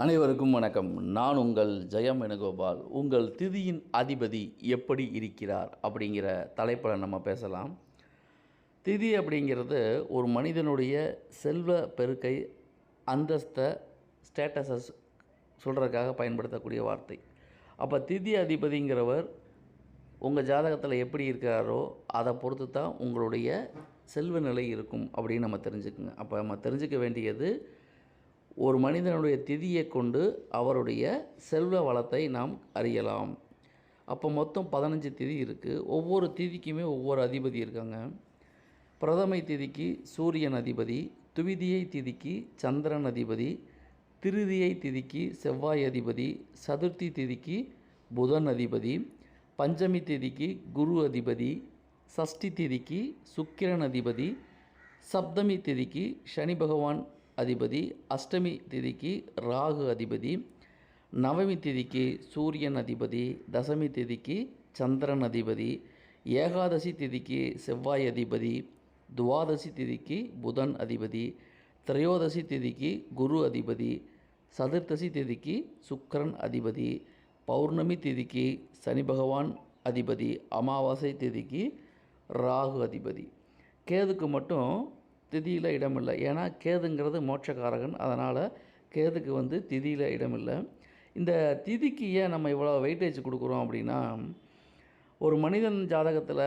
அனைவருக்கும் வணக்கம். நான் உங்கள் ஜெயம் வேணுகோபால். உங்கள் திதியின் அதிபதி எப்படி இருக்கிறார் அப்படிங்கிற தலைப்பில் நம்ம பேசலாம். திதி அப்படிங்கிறது ஒரு மனிதனுடைய செல்வ பெருக்கை அந்தஸ்தை ஸ்டேட்டஸை சொல்கிறதுக்காக பயன்படுத்தக்கூடிய வார்த்தை. அப்போ திதி அதிபதிங்கிறவர் உங்கள் ஜாதகத்தில் எப்படி இருக்கிறாரோ அதை பொறுத்து தான் உங்களுடைய செல்வ நிலை இருக்கும் அப்படின்னு நம்ம தெரிஞ்சுக்குங்க. அப்போ நம்ம தெரிஞ்சுக்க வேண்டியது ஒரு மனிதனுடைய திதியை கொண்டு அவருடைய செல்வ வளத்தை நாம் அறியலாம். அப்போ மொத்தம் பதினஞ்சு திதி இருக்குது ஒவ்வொரு திதிக்குமே ஒவ்வொரு அதிபதி இருக்காங்க. பிரதமை திதிக்கு சூரியன் அதிபதி துவிதியை திதிக்கு சந்திரன் அதிபதி திருதியை திதிக்கு செவ்வாய் அதிபதி சதுர்த்தி திதிக்கு புதன் அதிபதி பஞ்சமி திதிக்கு குரு அதிபதி சஷ்டி திதிக்கு சுக்கிரன் அதிபதி சப்தமி திதிக்கு சனி பகவான் அதிபதி அஷ்டமி திதிக்கு ராகு அதிபதி நவமி திதிக்கு சூரியன் அதிபதி தசமி திதிக்கு சந்திரன் அதிபதி ஏகாதசி திதிக்கு செவ்வாய் அதிபதி துவாதசி திதிக்கு புதன் அதிபதி திரையோதசி திதிக்கு குரு அதிபதி சதுர்த்தசி திதிக்கு சுக்கரன் அதிபதி பௌர்ணமி திதிக்கு சனி பகவான் அதிபதி அமாவாசை திதிக்கு ராகு அதிபதி. கேதுக்கு மட்டும் திதியில் இடமில்லை. ஏன்னா கேதுங்கிறது மோட்சக்காரகன். அதனால் கேதுக்கு வந்து திதியில் இடமில்லை. இந்த திதிக்கு ஏன் நம்ம இவ்வளோ வெயிட்டேஜ் கொடுக்குறோம் அப்படின்னா ஒரு மனிதன் ஜாதகத்தில்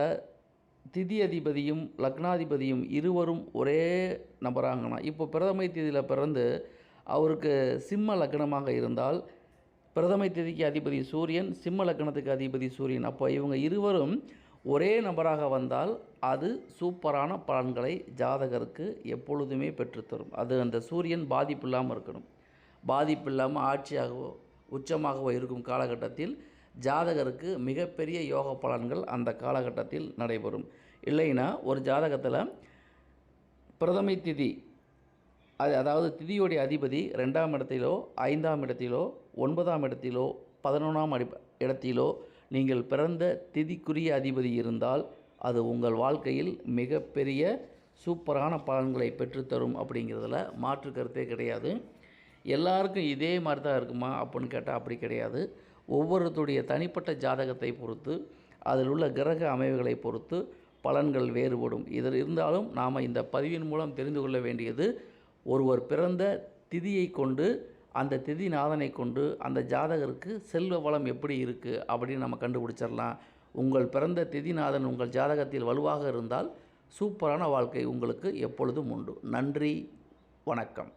திதி அதிபதியும் லக்னாதிபதியும் இருவரும் ஒரே நபராங்கன்னா இப்போ பிரதமை திதியில் பிறந்து அவருக்கு சிம்ம லக்னமாக இருந்தால் பிரதமை திதிக்கு அதிபதி சூரியன் சிம்ம லக்னத்துக்கு அதிபதி சூரியன். அப்போ இவங்க இருவரும் ஒரே நபராக வந்தால் அது சூப்பரான பலன்களை ஜாதகருக்கு எப்பொழுதுமே பெற்றுத்தரும். அது அந்த சூரியன் பாதிப்பு இல்லாமல் இருக்கணும். பாதிப்பு இல்லாமல் ஆட்சியாகவோ உச்சமாகவோ இருக்கும் காலகட்டத்தில் ஜாதகருக்கு மிகப்பெரிய யோக பலன்கள் அந்த காலகட்டத்தில் நடைபெறும். இல்லைன்னா ஒரு ஜாதகத்தில் பிரதமை திதி அது அதாவது திதியுடைய அதிபதி ரெண்டாம் இடத்திலோ ஐந்தாம் இடத்திலோ ஒன்பதாம் இடத்திலோ பதினொன்றாம் அடி இடத்திலோ நீங்கள் பிறந்த திதிக்குரிய அதிபதி இருந்தால் அது உங்கள் வாழ்க்கையில் மிகப்பெரிய சூப்பரான பலன்களை பெற்றுத்தரும் அப்படிங்கிறதுல மாற்று கருத்தே கிடையாது. எல்லாருக்கும் இதே மாதிரி தான் இருக்குமா அப்படின்னு கேட்டால் அப்படி கிடையாது. ஒவ்வொருத்தருடைய தனிப்பட்ட ஜாதகத்தை பொறுத்து அதில் உள்ள கிரக அமைவுகளை பொறுத்து பலன்கள் வேறுபடும். இதில் இருந்தாலும் நாம் இந்த பதிவின் மூலம் தெரிந்து கொள்ள வேண்டியது ஒருவர் பிறந்த திதியை கொண்டு அந்த திதிநாதனை கொண்டு அந்த ஜாதகருக்கு செல்வ வளம் எப்படி இருக்குது அப்படின்னு நம்ம கண்டுபிடிச்சிடலாம். உங்கள் பிறந்த திதிநாதன் உங்கள் ஜாதகத்தில் வலுவாக இருந்தால் சூப்பரான வாழ்க்கை உங்களுக்கு எப்பொழுதும் உண்டு. நன்றி வணக்கம்.